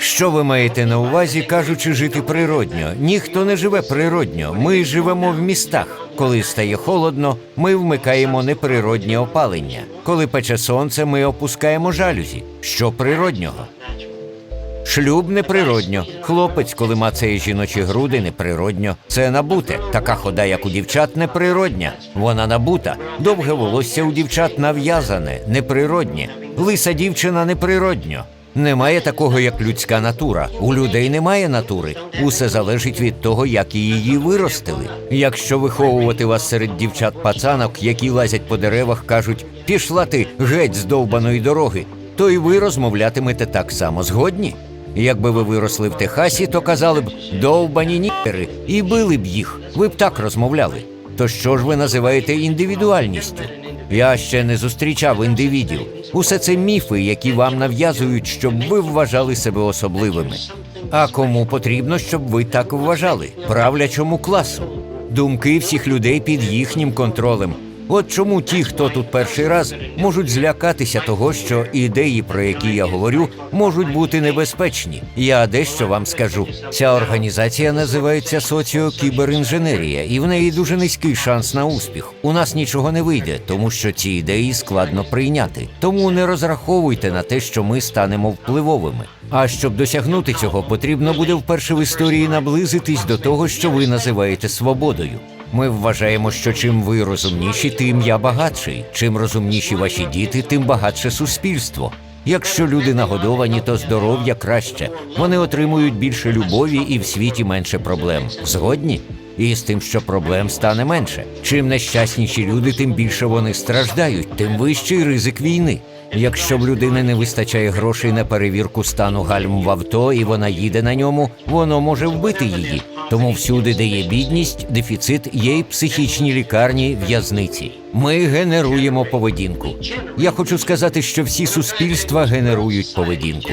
Що ви маєте на увазі, кажучи, жити природньо? Ніхто не живе природньо. Ми живемо в містах. Коли стає холодно, ми вмикаємо неприроднє опалення. Коли пече сонце, ми опускаємо жалюзі. Що природнього? Шлюб неприродньо. Хлопець, коли мацає жіночі груди, неприродньо. Це набуте. Така хода, як у дівчат, неприродня. Вона набута. Довге волосся у дівчат нав'язане, неприроднє. Лиса дівчина неприродньо. Немає такого, як людська натура. У людей немає натури. Усе залежить від того, як її виростили. Якщо виховувати вас серед дівчат пацанок, які лазять по деревах, кажуть: пішла ти геть з довбаної дороги, то і ви розмовлятимете так само згодні. Якби ви виросли в Техасі, то казали б довбані нігери і били б їх. Ви б так розмовляли. То що ж ви називаєте індивідуальністю? Я ще не зустрічав індивідів. Усе це міфи, які вам нав'язують, щоб ви вважали себе особливими. А кому потрібно, щоб ви так вважали? Правлячому класу. Думки всіх людей під їхнім контролем. От чому ті, хто тут перший раз, можуть злякатися того, що ідеї, про які я говорю, можуть бути небезпечні. Я дещо вам скажу. Ця організація називається соціокіберінженерія, і в неї дуже низький шанс на успіх. У нас нічого не вийде, тому що ці ідеї складно прийняти. Тому не розраховуйте на те, що ми станемо впливовими. А щоб досягнути цього, потрібно буде вперше в історії наблизитись до того, що ви називаєте свободою. Ми вважаємо, що чим ви розумніші, тим я багатший. Чим розумніші ваші діти, тим багатше суспільство. Якщо люди нагодовані, то здоров'я краще. Вони отримують більше любові і в світі менше проблем. Згодні? І з тим, що проблем стане менше. Чим нещасніші люди, тим більше вони страждають, тим вищий ризик війни. Якщо в людини не вистачає грошей на перевірку стану гальм в авто, і вона їде на ньому, воно може вбити її. Тому всюди, де є бідність, дефіцит, є й психічні лікарні, в'язниці. Ми генеруємо поведінку. Я хочу сказати, що всі суспільства генерують поведінку.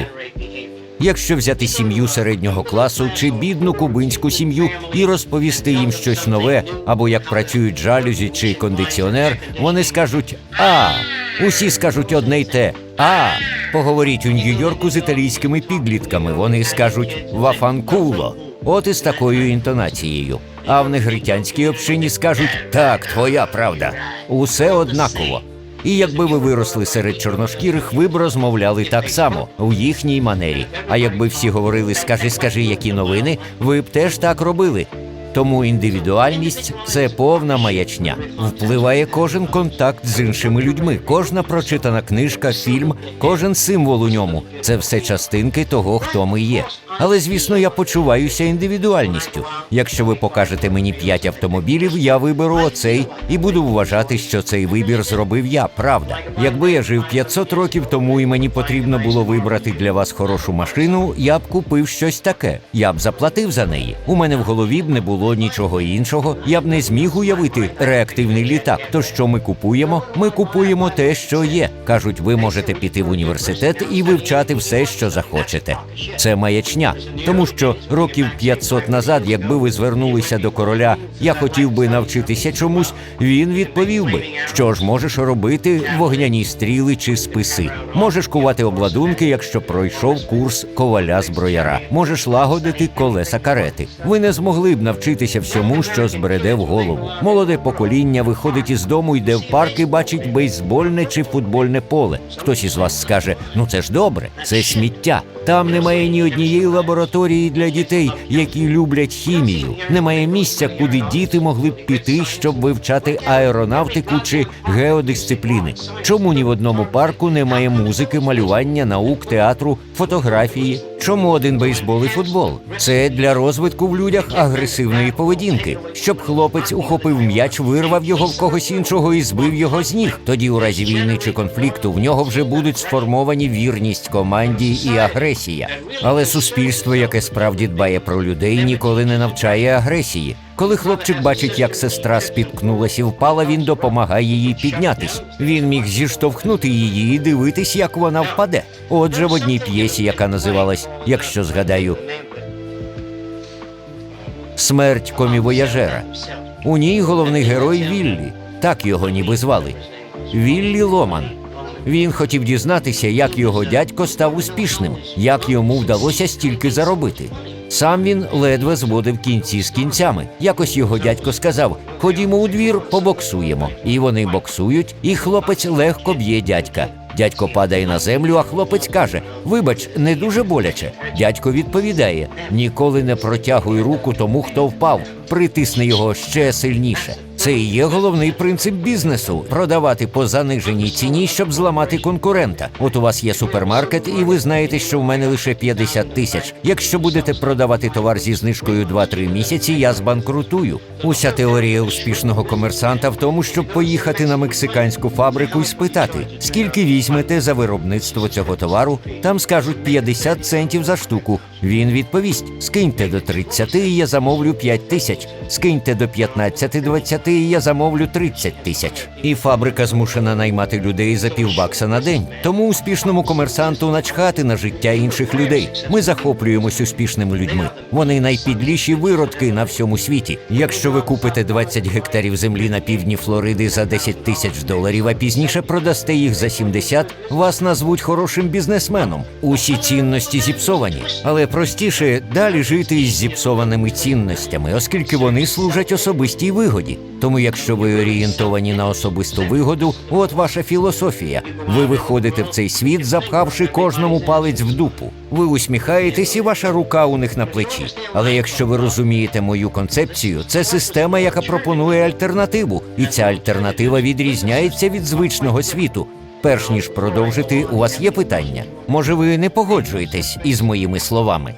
Якщо взяти сім'ю середнього класу чи бідну кубинську сім'ю і розповісти їм щось нове, або як працюють жалюзі чи кондиціонер, вони скажуть А. Усі скажуть одне й те. А. Поговоріть у Нью-Йорку з італійськими підлітками. Вони скажуть Вафанкуло. От із такою інтонацією. А в негритянській общині скажуть Так, твоя правда. Усе однаково. І якби ви виросли серед чорношкірих, ви б розмовляли так само у їхній манері. А якби всі говорили Скажи, скажи, які новини, ви б теж так робили. Тому індивідуальність це повна маячня. Впливає кожен контакт з іншими людьми, кожна прочитана книжка, фільм, кожен символ у ньому це все частинки того, хто ми є. Але звісно, я почуваюся індивідуальністю. Якщо ви покажете мені п'ять автомобілів, я виберу оцей і буду вважати, що цей вибір зробив я. Правда, якби я жив 500 років тому і мені потрібно було вибрати для вас хорошу машину, я б купив щось таке. Я б заплатив за неї. У мене в голові б не було нічого іншого. Я б не зміг уявити реактивний літак. То що ми купуємо? Ми купуємо те, що є. кажуть, ви можете піти в університет і вивчати все, що захочете. Це маячня, тому що років 500 назад, якби ви звернулися до короля, я хотів би навчитися чомусь. Він відповів би, що ж можеш робити вогняні стріли чи списи. Можеш кувати обладунки, якщо пройшов курс коваля зброяра. Можеш лагодити колеса карети. Ви не змогли б навчитися всьому, що збереде в голову. Молоде покоління виходить із дому, йде в парк і бачить бейсбольне чи футбольне поле. Хтось із вас скаже: ну це ж добре, це сміття. Там немає ні однієї лабораторії для дітей, які люблять хімію. Немає місця, куди діти могли б піти, щоб вивчати аеронавтику чи геодисципліни. Чому ні в одному парку немає музики, малювання, наук, театру, фотографії? Чому один бейсбол і футбол? Це для розвитку в людях агресивної поведінки, щоб хлопець ухопив м'яч, вирвав його в когось іншого і збив його з ніг. Тоді, у разі війни чи конфлікту, в нього вже будуть сформовані вірність команді і агресія. Але суспільство, яке справді дбає про людей, ніколи не навчає агресії. Коли хлопчик бачить, як сестра спіткнулась і впала, він допомагає їй піднятись. Він міг зіштовхнути її і дивитись, як вона впаде. Отже, в одній п'єсі, яка називалась, якщо згадаю, Смерть комівояжера. У ній головний герой Віллі, так його ніби звали. Віллі Ломан. Він хотів дізнатися, як його дядько став успішним, як йому вдалося стільки заробити. Сам він ледве зводив кінці з кінцями. Якось його дядько сказав: Ходімо у двір, побоксуємо. І вони боксують, і хлопець легко б'є дядька. Дядько падає на землю, а хлопець каже: Вибач, не дуже боляче. Дядько відповідає: Ніколи не протягуй руку тому, хто впав, притисни його ще сильніше. Це і є головний принцип бізнесу продавати по заниженій ціні, щоб зламати конкурента. От у вас є супермаркет, і ви знаєте, що в мене лише 50 тисяч. Якщо будете продавати товар зі знижкою 2-3 місяці, я збанкрутую. Уся теорія успішного комерсанта в тому, щоб поїхати на мексиканську фабрику і спитати, скільки візьмете за виробництво цього товару. Там скажуть 50 центів за штуку. Він відповість: скиньте до 30 і я замовлю 5 тисяч, скиньте до 15-20 і я замовлю 30 тисяч. І фабрика змушена наймати людей за півбакса на день. Тому успішному комерсанту начхати на життя інших людей. Ми захоплюємось успішними людьми. Вони найпідліші виродки на всьому світі. Якщо ви купите 20 гектарів землі на півдні Флориди за 10 тисяч доларів, а пізніше продасте їх за 70, вас назвуть хорошим бізнесменом. Усі цінності зіпсовані, але простіше далі жити із зіпсованими цінностями, оскільки вони служать особистій вигоді. Тому, якщо ви орієнтовані на особисту вигоду, от ваша філософія. Ви виходите в цей світ, запхавши кожному палець в дупу. Ви усміхаєтесь, і ваша рука у них на плечі. Але якщо ви розумієте мою концепцію, це система, яка пропонує альтернативу, і ця альтернатива відрізняється від звичного світу. Перш ніж продовжити, у вас є питання. Може, ви не погоджуєтесь із моїми словами?